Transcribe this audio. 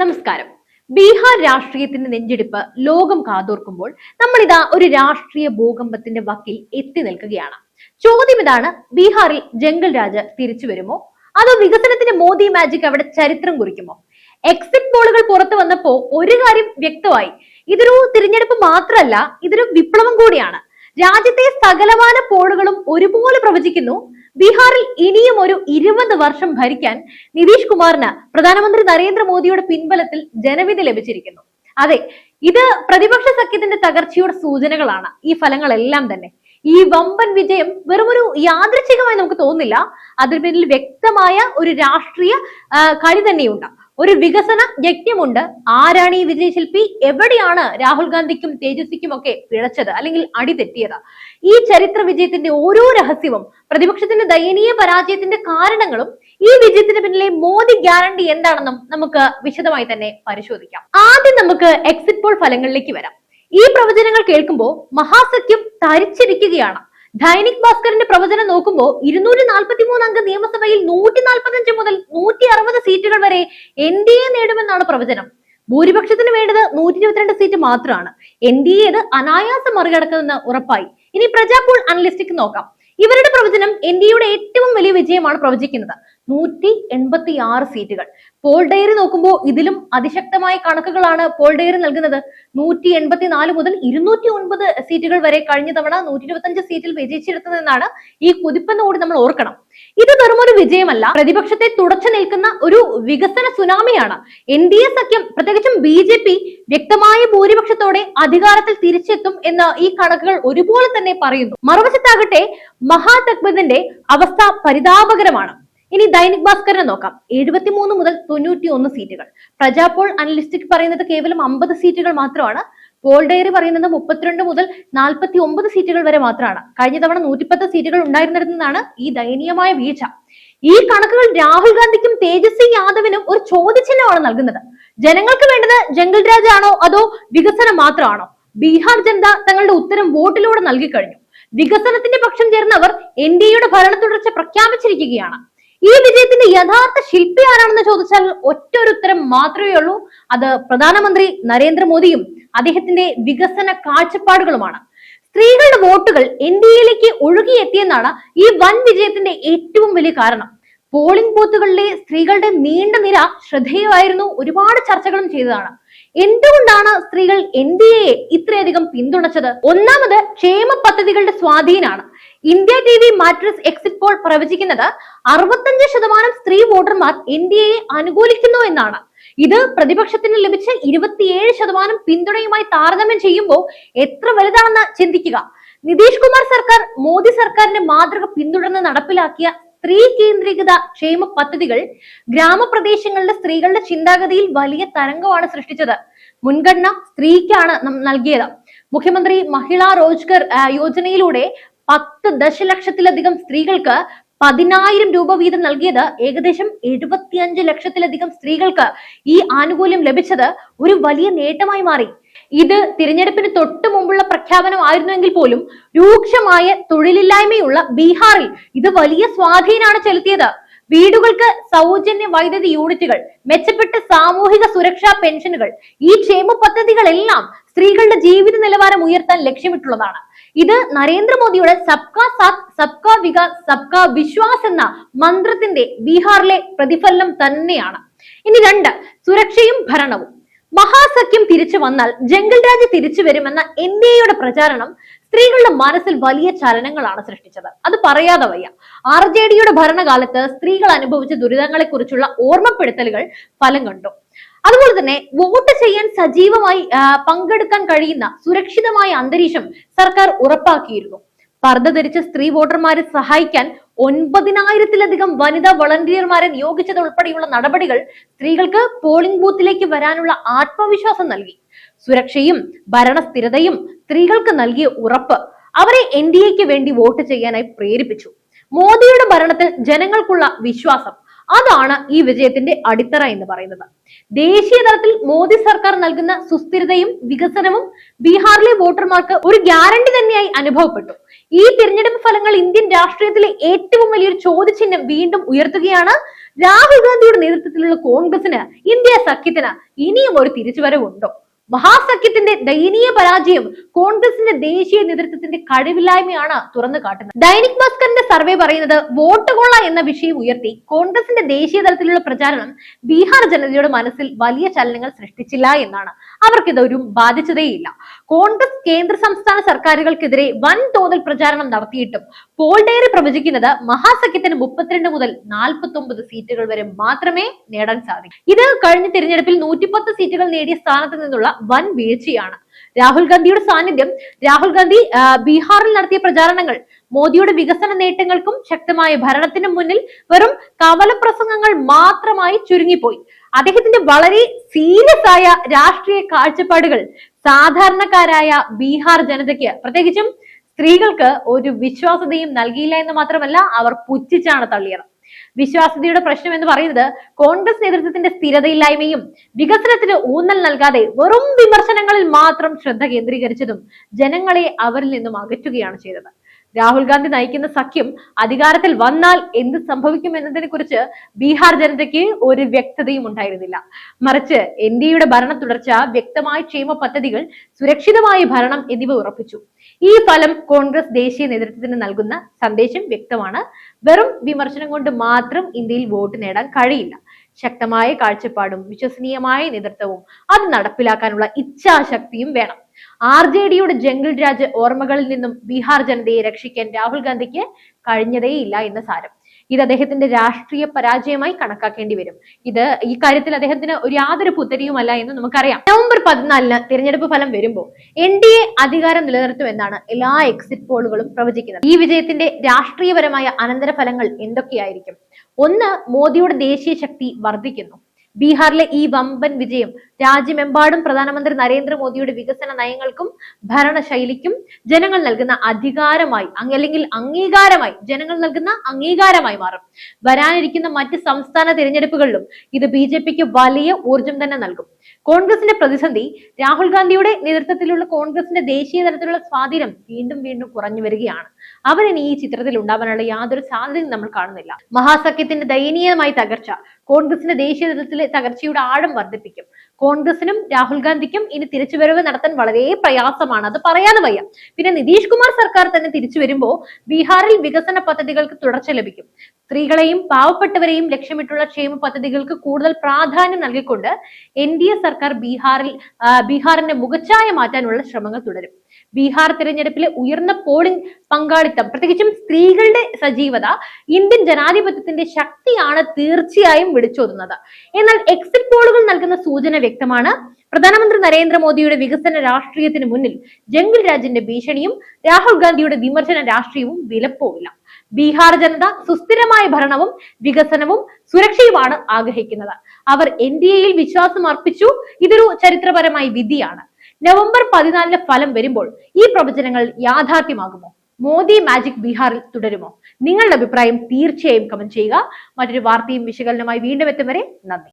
നമസ്കാരം. ബീഹാർ രാഷ്ട്രീയത്തിന്റെ നെഞ്ചെടുപ്പ് ലോകം കാതോർക്കുമ്പോൾ നമ്മളിതാ ഒരു രാഷ്ട്രീയ ഭൂകമ്പത്തിന്റെ വക്കിൽ എത്തി നിൽക്കുകയാണ്. ചോദ്യം ഇതാണ് ബീഹാറിൽ ജംഗൽ രാജ് തിരിച്ചു വരുമോ? അതോ വികസനത്തിന്റെ മോദി മാജിക് അവിടെ ചരിത്രം കുറിക്കുമോ? എക്സിറ്റ് പോളുകൾ പുറത്തു വന്നപ്പോ ഒരു കാര്യം വ്യക്തമായി. ഇതൊരു തിരഞ്ഞെടുപ്പ് മാത്രമല്ല ഇതൊരു വിപ്ലവം കൂടിയാണ്. രാജ്യത്തെ സകലമാന പോളുകളും ഒരുപോലെ പ്രവചിക്കുന്നു. ബീഹാറിൽ ഇനിയും ഒരു ഇരുപത് വർഷം ഭരിക്കാൻ നിതീഷ് കുമാറിന് പ്രധാനമന്ത്രി നരേന്ദ്രമോദിയുടെ പിൻബലത്തിൽ ജനവിധി ലഭിച്ചിരിക്കുന്നു. അതെ ഇത് പ്രതിപക്ഷ സഖ്യത്തിന്റെ തകർച്ചയുടെ സൂചനകളാണ്. ഈ ഫലങ്ങളെല്ലാം തന്നെ. ഈ വമ്പൻ വിജയം വെറുമൊരു യാദൃച്ഛികമായി നമുക്ക് തോന്നില്ല അതിന് പിന്നിൽ വ്യക്തമായ ഒരു രാഷ്ട്രീയ കളി തന്നെയുണ്ട്. ഒരു വികസന യജ്ഞമുണ്ട്. ആരാണ് ഈ വിജയശില്പി? എവിടെയാണ് രാഹുൽ ഗാന്ധിക്കും തേജസ്വിക്കും ഒക്കെ പിഴച്ചത്? അല്ലെങ്കിൽ അടി തെറ്റിയത്? ഈ ചരിത്ര വിജയത്തിന്റെ ഓരോ രഹസ്യവും പ്രതിപക്ഷത്തിന്റെ ദയനീയ പരാജയത്തിന്റെ കാരണങ്ങളും ഈ വിജയത്തിന് പിന്നിലെ മോദി ഗ്യാരണ്ടി എന്താണെന്നും നമുക്ക് വിശദമായി തന്നെ പരിശോധിക്കാം. ആദ്യം നമുക്ക് എക്സിറ്റ് പോൾ ഫലങ്ങളിലേക്ക് വരാം. ഈ പ്രവചനങ്ങൾ കേൾക്കുമ്പോൾ മഹാസഖ്യം തരിച്ചിരിക്കുകയാണ്. ദൈനിക് ഭാസ്കറിന്റെ പ്രവചനം നോക്കുമ്പോൾ ഇരുന്നൂറ്റി നാൽപ്പത്തി മൂന്ന് അംഗ നിയമസഭയിൽ നൂറ്റി നാൽപ്പത്തഞ്ച് മുതൽ നൂറ്റി അറുപത് സീറ്റുകൾ വരെ എൻ ഡി എ നേടുമെന്നാണ് പ്രവചനം. ഭൂരിപക്ഷത്തിന് വേണ്ടത് നൂറ്റി ഇരുപത്തിരണ്ട് സീറ്റ് മാത്രമാണ്. എൻ ഡി എ അനായാസം മറികടക്കുമെന്ന് ഉറപ്പായി. ഇനി പ്രജാപോൾ അനലിസ്റ്റിക് നോക്കാം. ഇവരുടെ പ്രവചനം എൻ ഡി എയുടെ ഏറ്റവും വലിയ വിജയമാണ് പ്രവചിക്കുന്നത്. നൂറ്റി എൺപത്തി ആറ് സീറ്റുകൾ. പോൾ ഡയറി നോക്കുമ്പോൾ ഇതിലും അതിശക്തമായ കണക്കുകളാണ് പോൾ ഡയറി നൽകുന്നത്. നൂറ്റി എൺപത്തി നാല് മുതൽ ഇരുന്നൂറ്റി ഒൻപത് സീറ്റുകൾ വരെ കഴിഞ്ഞ തവണ നൂറ്റി ഇരുപത്തഞ്ച് സീറ്റിൽ വിജയിച്ചെടുത്തതെന്നാണ് ഈ കുതിപ്പെന്ന് കൂടി നമ്മൾ ഓർക്കണം. ഇത് വെറും ഒരു വിജയമല്ല. പ്രതിപക്ഷത്തെ തുടച്ചു നിൽക്കുന്ന ഒരു വികസന സുനാമിയാണ്. എൻ ഡി എ സഖ്യം. പ്രത്യേകിച്ചും ബി ജെ പി വ്യക്തമായ ഭൂരിപക്ഷത്തോടെ അധികാരത്തിൽ തിരിച്ചെത്തും എന്ന് ഈ കണക്കുകൾ ഒരുപോലെ തന്നെ പറയുന്നു. മറുവശത്താകട്ടെ മഹാതക്ബദിന്റെ അവസ്ഥ പരിതാപകരമാണ്. ഇനി ദൈനിക് ഭാസ്കറിനെ നോക്കാം. എഴുപത്തിമൂന്ന് മുതൽ തൊണ്ണൂറ്റി ഒന്ന് സീറ്റുകൾ. പ്രജാപോൾ അനലിസ്റ്റിക് പറയുന്നത് കേവലം അമ്പത് സീറ്റുകൾ മാത്രമാണ്. പോൾ ഡയറി പറയുന്നത് മുപ്പത്തിരണ്ട് മുതൽ നാൽപ്പത്തി ഒമ്പത് സീറ്റുകൾ വരെ മാത്രമാണ്. കഴിഞ്ഞ തവണ നൂറ്റിപ്പത്ത് സീറ്റുകൾ ഉണ്ടായിരുന്നിടത്തുനിന്നാണ് ഈ ദയനീയമായ വീഴ്ച. ഈ കണക്കുകൾ രാഹുൽ ഗാന്ധിക്കും തേജസ്വി യാദവിനും ഒരു ചോദ്യചിഹ്നമാണ് നൽകുന്നത്. ജനങ്ങൾക്ക് വേണ്ടത് ജംഗൽ രാജ് ആണോ അതോ വികസനം മാത്രമാണോ? ബീഹാർ ജനത തങ്ങളുടെ ഉത്തരം വോട്ടിലൂടെ നൽകിക്കഴിഞ്ഞു വികസനത്തിന്റെ പക്ഷം ചേർന്നവർ എൻ ഡി എയുടെ ഭരണ തുടർച്ച പ്രഖ്യാപിച്ചിരിക്കുകയാണ്. ഈ വിജയത്തിന്റെ യഥാർത്ഥ ശില്പി ആരാണെന്ന് ചോദിച്ചാൽ ഒറ്റ ഒരു ഉത്തരം മാത്രമേ ഉള്ളൂ. അത് പ്രധാനമന്ത്രി നരേന്ദ്രമോദിയും അദ്ദേഹത്തിന്റെ വികസന കാഴ്ചപ്പാടുകളുമാണ്. സ്ത്രീകളുടെ വോട്ടുകൾ എൻ ഡി എയിലേക്ക് ഒഴുകിയെത്തിയെന്നാണ് ഈ വൻ വിജയത്തിന്റെ ഏറ്റവും വലിയ കാരണം. പോളിംഗ് ബൂത്തുകളിലെ സ്ത്രീകളുടെ നീണ്ട നിര ശ്രദ്ധേയമായിരുന്നു ഒരുപാട് ചർച്ചകളും ചെയ്തതാണ്. എന്തുകൊണ്ടാണ് സ്ത്രീകൾ എൻ ഡി എയെ ഇത്രയധികം പിന്തുണച്ചത്? ഒന്നാമത് ക്ഷേമ പദ്ധതികളുടെ സ്വാധീനാണ് India T V Matrix exit poll പ്രവചിക്കുന്നത് അറുപത്തഞ്ച് ശതമാനം സ്ത്രീ വോട്ടർമാർ എൻ ഡി എയെ അനുകൂലിക്കുന്നു എന്നാണ്. ഇത് പ്രതിപക്ഷത്തിന് ലഭിച്ച ഇരുപത്തിയേഴ് ശതമാനം പിന്തുണയുമായി താരതമ്യം ചെയ്യുമ്പോൾ എത്ര വലുതാണെന്ന് ചിന്തിക്കുക. നിതീഷ് കുമാർ സർക്കാർ മോദി സർക്കാരിന്റെ മാതൃക പിന്തുടർന്ന് നടപ്പിലാക്കിയ സ്ത്രീ കേന്ദ്രീകൃത ക്ഷേമ പദ്ധതികൾ ഗ്രാമപ്രദേശങ്ങളിലെ സ്ത്രീകളുടെ ചിന്താഗതിയിൽ വലിയ തരംഗമാണ് സൃഷ്ടിച്ചത്. മുൻഗണന സ്ത്രീക്കാണ് നൽകിയത്. മുഖ്യമന്ത്രി മഹിളാ റോജ്ഗർ യോജനയിലൂടെ പത്ത് ദശലക്ഷത്തിലധികം സ്ത്രീകൾക്ക് പതിനായിരം രൂപ വീതം നൽകിയത് ഏകദേശം എഴുപത്തിയഞ്ച് ലക്ഷത്തിലധികം സ്ത്രീകൾക്ക് ഈ ആനുകൂല്യം ലഭിച്ചത് ഒരു വലിയ നേട്ടമായി മാറി. ഇത് തിരഞ്ഞെടുപ്പിന് തൊട്ടു മുമ്പുള്ള പ്രഖ്യാപനമായിരുന്നുവെങ്കിൽ പോലും രൂക്ഷമായ തൊഴിലില്ലായ്മയുള്ള ബീഹാറിൽ ഇത് വലിയ സ്വാധീനമാണ് ചെലുത്തിയത്. വീടുകൾക്ക് സൗജന്യ വൈദ്യുതി യൂണിറ്റുകൾ മെച്ചപ്പെട്ട സാമൂഹിക സുരക്ഷാ പെൻഷനുകൾ ഈ ക്ഷേമ പദ്ധതികളെല്ലാം സ്ത്രീകളുടെ ജീവിത നിലവാരം ഉയർത്താൻ ലക്ഷ്യമിട്ടുള്ളതാണ്. ഇത് നരേന്ദ്രമോദിയുടെ സബ്കാ സാത്ത് സബ്കാ വികാസ് സബ്കാ വിശ്വാസ് എന്ന മന്ത്രത്തിന്റെ ബീഹാറിലെ പ്രതിഫലനം തന്നെയാണ്. ഇനി രണ്ട് സുരക്ഷയും ഭരണവും. മഹാസഖ്യം തിരിച്ചു വന്നാൽ ജംഗൽ രാജ് തിരിച്ചു വരുമെന്ന എൻ ഡി എയുടെ പ്രചാരണം സ്ത്രീകളുടെ മനസ്സിൽ വലിയ ചലനങ്ങളാണ് സൃഷ്ടിച്ചത്. അത് പറയാതെ വയ്യ. ആർ ജെ ഡിയുടെ ഭരണകാലത്ത് സ്ത്രീകൾ അനുഭവിച്ച ദുരിതങ്ങളെ കുറിച്ചുള്ള ഓർമ്മപ്പെടുത്തലുകൾ ഫലം കണ്ടു. അതുപോലെ തന്നെ വോട്ട് ചെയ്യാൻ സജീവമായി പങ്കെടുക്കാൻ കഴിയുന്ന സുരക്ഷിതമായ അന്തരീക്ഷം സർക്കാർ ഉറപ്പാക്കിയിരുന്നു. പർദ്ദ ധരിച്ച സ്ത്രീ വോട്ടർമാരെ സഹായിക്കാൻ ഒൻപതിനായിരത്തിലധികം വനിതാ വളണ്ടിയർമാരെ നിയോഗിച്ചത് ഉൾപ്പെടെയുള്ള നടപടികൾ സ്ത്രീകൾക്ക് പോളിംഗ് ബൂത്തിലേക്ക് വരാനുള്ള ആത്മവിശ്വാസം നൽകി. സുരക്ഷയും ഭരണസ്ഥിരതയും സ്ത്രീകൾക്ക് നൽകിയ ഉറപ്പ് അവരെ എൻ ഡി എക്ക് വേണ്ടി വോട്ട് ചെയ്യാനായി പ്രേരിപ്പിച്ചു. മോദിയുടെ ഭരണത്തിൽ ജനങ്ങൾക്കുള്ള വിശ്വാസം അതാണ് ഈ വിജയത്തിന്റെ അടിത്തറ എന്ന് പറയുന്നത്. ദേശീയ തലത്തിൽ മോദി സർക്കാർ നൽകുന്ന സുസ്ഥിരതയും വികസനവും ബീഹാറിലെ വോട്ടർമാർക്ക് ഒരു ഗ്യാരണ്ടി തന്നെയായി അനുഭവപ്പെട്ടു. ഈ തിരഞ്ഞെടുപ്പ് ഫലങ്ങൾ ഇന്ത്യൻ രാഷ്ട്രീയത്തിലെ ഏറ്റവും വലിയൊരു ചോദ്യചിഹ്നം വീണ്ടും ഉയർത്തുകയാണ്. രാഹുൽ ഗാന്ധിയുടെ നേതൃത്വത്തിലുള്ള കോൺഗ്രസിന് ഇന്ത്യ സഖ്യത്തിന് ഇനിയും ഒരു തിരിച്ചുവരവുണ്ടോ? മഹാസഖ്യത്തിന്റെ ദയനീയ പരാജയം കോൺഗ്രസിന്റെ ദേശീയ നേതൃത്വത്തിന്റെ കഴിവില്ലായ്മയാണ് തുറന്നു കാട്ടുന്നത്. ദൈനിക് ഭാസ്കറിന്റെ സർവേ പറയുന്നത് വോട്ട് കൊള്ള എന്ന വിഷയം ഉയർത്തി കോൺഗ്രസിന്റെ ദേശീയ തലത്തിലുള്ള പ്രചാരണം ബീഹാർ ജനതയുടെ മനസ്സിൽ വലിയ ചലനങ്ങൾ സൃഷ്ടിച്ചില്ല എന്നാണ്. അവർക്കിതൊരു ബാധിച്ചതേയില്ല കോൺഗ്രസ് കേന്ദ്ര സംസ്ഥാന സർക്കാരുകൾക്കെതിരെ വൻ തോതിൽ പ്രചാരണം നടത്തിയിട്ടും പോൾ ഡയറി പ്രവചിക്കുന്നത് മഹാസഖ്യത്തിന് മുപ്പത്തിരണ്ട് മുതൽ നാൽപ്പത്തി ഒമ്പത് സീറ്റുകൾ വരെ മാത്രമേ നേടാൻ സാധിക്കൂ. ഇത് കഴിഞ്ഞ തിരഞ്ഞെടുപ്പിൽ നൂറ്റിപ്പത്ത് സീറ്റുകൾ നേടിയ സ്ഥാനത്ത് നിന്നുള്ള വൻ വീഴ്ചയാണ്. രാഹുൽ ഗാന്ധിയുടെ സാന്നിധ്യം രാഹുൽ ഗാന്ധി ബീഹാറിൽ നടത്തിയ പ്രചാരണങ്ങൾ മോദിയുടെ വികസന നേട്ടങ്ങൾക്കും ശക്തമായ ഭരണത്തിനും മുന്നിൽ വെറും കവലപ്രസംഗങ്ങൾ മാത്രമായി ചുരുങ്ങിപ്പോയി. അദ്ദേഹത്തിന്റെ വളരെ സീരിയസ് ആയ രാഷ്ട്രീയ കാഴ്ചപ്പാടുകൾ സാധാരണക്കാരായ ബീഹാർ ജനതയ്ക്ക് പ്രത്യേകിച്ചും സ്ത്രീകൾക്ക് ഒരു വിശ്വാസതയും നൽകിയില്ല എന്ന് മാത്രമല്ല അവർ പുച്ഛിച്ചാണ് തള്ളിയത്. വിശ്വാസ്യതയുടെ പ്രശ്നം എന്ന് പറയുന്നത് കോൺഗ്രസ് നേതൃത്വത്തിന്റെ സ്ഥിരതയില്ലായ്മയും വികസനത്തിന് ഊന്നൽ നൽകാതെ വെറും വിമർശനങ്ങളിൽ മാത്രം ശ്രദ്ധ കേന്ദ്രീകരിച്ചതും ജനങ്ങളെ അവരിൽ നിന്നും അകറ്റുകയാണ് ചെയ്തത്. രാഹുൽ ഗാന്ധി നയിക്കുന്ന സഖ്യം അധികാരത്തിൽ വന്നാൽ എന്ത് സംഭവിക്കും എന്നതിനെ കുറിച്ച് ബീഹാർ ജനതയ്ക്ക് ഒരു വ്യക്തതയും ഉണ്ടായിരുന്നില്ല. മറിച്ച് എൻ ഡി ഭരണ തുടർച്ച വ്യക്തമായ ക്ഷേമ പദ്ധതികൾ സുരക്ഷിതമായ ഭരണം എന്നിവ ഉറപ്പിച്ചു. ഈ ഫലം കോൺഗ്രസ് ദേശീയ നേതൃത്വത്തിന് നൽകുന്ന സന്ദേശം വ്യക്തമാണ്. വെറും വിമർശനം കൊണ്ട് മാത്രം ഇന്ത്യയിൽ വോട്ട് നേടാൻ കഴിയില്ല. ശക്തമായ കാഴ്ചപ്പാടും വിശ്വസനീയമായ നേതൃത്വവും അത് നടപ്പിലാക്കാനുള്ള ഇച്ഛാശക്തിയും വേണം. ആർ ജെ ഡിയുടെ ജംഗിൾ രാജ് ഓർമ്മകളിൽ നിന്നും ബീഹാർ ജനതയെ രക്ഷിക്കാൻ രാഹുൽ ഗാന്ധിക്ക് കഴിഞ്ഞതേയില്ല എന്ന സാരം. ഇത് അദ്ദേഹത്തിന്റെ രാഷ്ട്രീയ പരാജയമായി കണക്കാക്കേണ്ടി വരും. ഇത് ഈ കാര്യത്തിൽ അദ്ദേഹത്തിന് ഒരു യാതൊരു പുത്തരിയുമല്ല എന്ന് നമുക്കറിയാം. നവംബർ പതിനാലിന് തിരഞ്ഞെടുപ്പ് ഫലം വരുമ്പോൾ എൻ ഡി എ അധികാരം നിലനിർത്തുമെന്നാണ് എല്ലാ എക്സിറ്റ് പോളുകളും പ്രവചിക്കുന്നത്. ഈ വിജയത്തിന്റെ രാഷ്ട്രീയപരമായ അനന്തരഫലങ്ങൾ എന്തൊക്കെയായിരിക്കും? ഒന്ന് മോദിയുടെ ദേശീയ ശക്തി വർദ്ധിക്കുന്നു. ബീഹാറിലെ ഈ വമ്പൻ വിജയം രാജ്യമെമ്പാടും പ്രധാനമന്ത്രി നരേന്ദ്രമോദിയുടെ വികസന നയങ്ങൾക്കും ഭരണശൈലിക്കും ജനങ്ങൾ നൽകുന്ന അധികാരമായി അല്ലെങ്കിൽ അംഗീകാരമായി ജനങ്ങൾ നൽകുന്ന അംഗീകാരമായി മാറും. വരാനിരിക്കുന്ന മറ്റ് സംസ്ഥാന തിരഞ്ഞെടുപ്പുകളിലും ഇത് ബി വലിയ ഊർജം തന്നെ നൽകും. കോൺഗ്രസിന്റെ പ്രതിസന്ധി രാഹുൽ ഗാന്ധിയുടെ നേതൃത്വത്തിലുള്ള കോൺഗ്രസിന്റെ ദേശീയ തലത്തിലുള്ള സ്വാധീനം വീണ്ടും വീണ്ടും കുറഞ്ഞു വരികയാണ്. അവരിനി ഈ ചിത്രത്തിൽ ഉണ്ടാവാനുള്ള യാതൊരു സാധ്യതയും നമ്മൾ കാണുന്നില്ല. മഹാസഖ്യത്തിന്റെ ദയനീയമായി തകർച്ച കോൺഗ്രസിന്റെ ദേശീയ തലത്തിലെ തകർച്ചയുടെ ആഴം വർദ്ധിപ്പിക്കും. കോൺഗ്രസിനും രാഹുൽ ഗാന്ധിക്കും ഇനി തിരിച്ചുവരവ് നടത്താൻ വളരെ പ്രയാസമാണ്. അത് പറയാതെ വയ്യ. പിന്നെ നിതീഷ് കുമാർ സർക്കാർ തന്നെ തിരിച്ചു വരുമ്പോൾ ബീഹാറിൽ വികസന പദ്ധതികൾക്ക് തുടർച്ച ലഭിക്കും. സ്ത്രീകളെയും പാവപ്പെട്ടവരെയും ലക്ഷ്യമിട്ടുള്ള ക്ഷേമ പദ്ധതികൾക്ക് കൂടുതൽ പ്രാധാന്യം നൽകിക്കൊണ്ട് എൻ സർക്കാർ ബീഹാറിൽ ബീഹാറിന്റെ മുഖച്ഛായ മാറ്റാനുള്ള ശ്രമങ്ങൾ തുടരും. ബീഹാർ തിരഞ്ഞെടുപ്പിലെ ഉയർന്ന പോളിംഗ് പങ്കാളിത്തം. പ്രത്യേകിച്ചും സ്ത്രീകളുടെ സജീവത ഇന്ത്യൻ ജനാധിപത്യത്തിന്റെ ശക്തിയാണ് തീർച്ചയായും വിളിച്ചോതുന്നത്. എന്നാൽ എക്സിറ്റ് പോളുകൾ നൽകുന്ന സൂചന വ്യക്തമാണ്. പ്രധാനമന്ത്രി നരേന്ദ്രമോദിയുടെ വികസന രാഷ്ട്രീയത്തിന് മുന്നിൽ ജംഗിൾ രാജിന്റെ ഭീഷണിയും രാഹുൽ ഗാന്ധിയുടെ വിമർശന രാഷ്ട്രീയവും വിലപ്പോവില്ല. ബീഹാർ ജനത സുസ്ഥിരമായ ഭരണവും വികസനവും സുരക്ഷയുമാണ് ആഗ്രഹിക്കുന്നത്. അവർ എൻ ഡി എയിൽ വിശ്വാസം അർപ്പിച്ചു. ഇതൊരു ചരിത്രപരമായ വിധിയാണ്. നവംബർ പതിനാലിന് ഫലം വരുമ്പോൾ ഈ പ്രവചനങ്ങൾ യാഥാർത്ഥ്യമാകുമോ? മോദി മാജിക് ബീഹാറിൽ തുടരുമോ? നിങ്ങളുടെ അഭിപ്രായം തീർച്ചയായും കമന്റ് ചെയ്യുക. മറ്റൊരു വാർത്തയും വിശകലനമായി വീണ്ടും എത്തും വരെ നന്ദി.